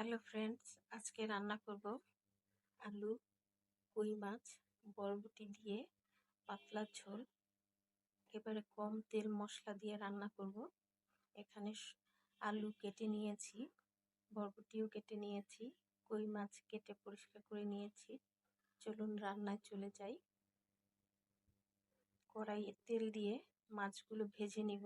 Hello friends, আজকে রান্না করব আলু কই মাছ, বরবটি দিয়ে পাতলা ঝোল। এবারে কম তেল মশলা দিয়ে রান্না করব। এখানে আলু কেটে নিয়েছি, বরবটিও কেটে নিয়েছি কই মাছ কেটে পরিষ্কার করে নিয়েছি। চলুন রান্নায় চলে যাই। কড়াইয়ে তেল দিয়ে মাছগুলো ভেজে নিব।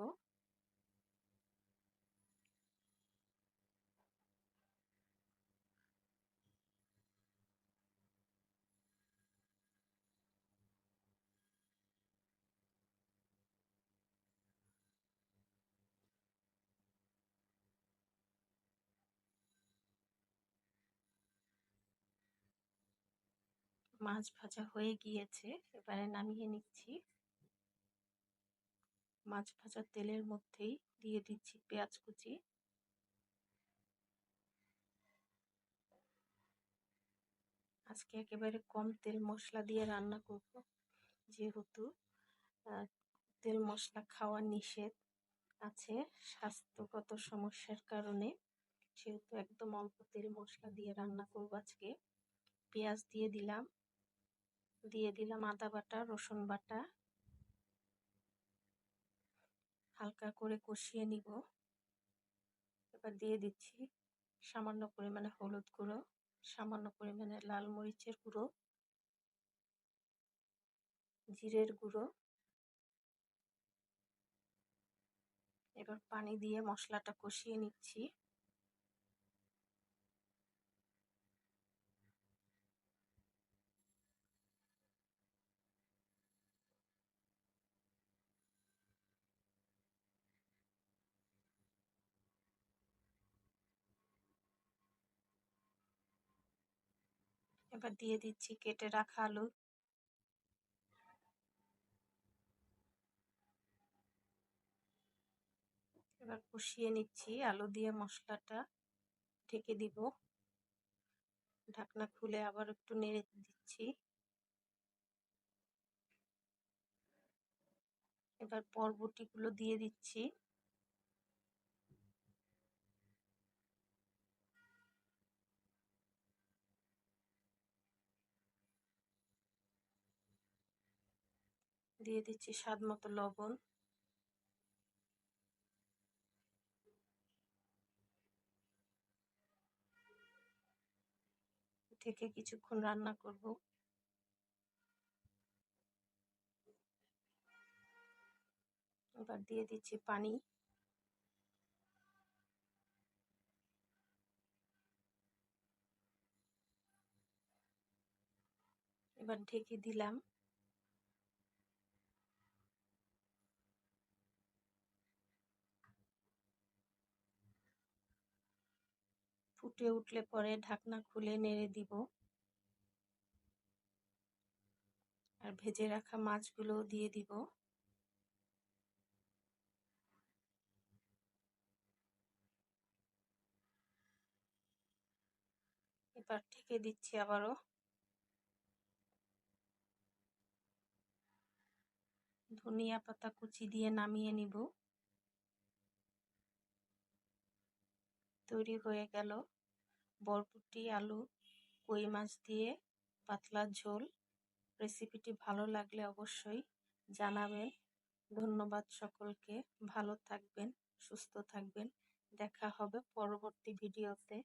মাছ ভাজা হয়ে গিয়েছে, এবারে নামিয়ে নিচ্ছি। মাছ ভাজা তেলের মধ্যেই দিয়ে দিচ্ছি পেঁয়াজ কুচি। আজকে একেবারে কম তেল মশলা দিয়ে রান্না করব, যেহেতু তেল মশলা খাওয়া নিষেধ আছে স্বাস্থ্যগত সমস্যার কারণে। সেহেতু একদম অল্প তেল মশলা দিয়ে রান্না করব আজকে। পেঁয়াজ দিয়ে দিলাম দিয়ে দিলাম আদা বাটা, রসুন বাটা। হালকা করে কষিয়ে নিব। এবার দিয়ে দিচ্ছি সামান্য পরিমাণে হলুদ গুঁড়ো, সামান্য পরিমাণে লাল মরিচের গুঁড়ো, জিরের গুঁড়ো। এবার পানি দিয়ে মশলাটা কষিয়ে নিচ্ছি। এবার দিয়ে দিচ্ছি কেটে রাখা আলু। এবার কষিয়ে নিচ্ছি আলু দিয়ে মশলাটা। ঢেকে দিব। ঢাকনা খুলে আবার একটু নেড়ে দিচ্ছি। এবার বরবটিগুলো দিয়ে দিচ্ছি। দিয়ে দিচ্ছি স্বাদ মতো লবণ। থেকে কিছুক্ষণ রান্না করব। এবার দিয়ে দিচ্ছি পানি। এবার ঢেকে দিলাম। ফুটে উঠলে পরে ঢাকনা খুলে নেড়ে দিব। আর ভেজে রাখা মাছগুলোও দিয়ে দিব। এবার ঢেকে দিচ্ছি আবারও। ধনিয়া পাতা কুচি দিয়ে নামিয়ে নিব। তৈরি হয়ে গেল। বরবটি, আলু, কই মাছ দিয়ে পাতলা ঝোল। রেসিপিটি ভালো লাগলে অবশ্যই জানাবেন। ধন্যবাদ সকলকে। ভালো থাকবেন, সুস্থ থাকবেন। দেখা হবে পরবর্তী ভিডিওতে।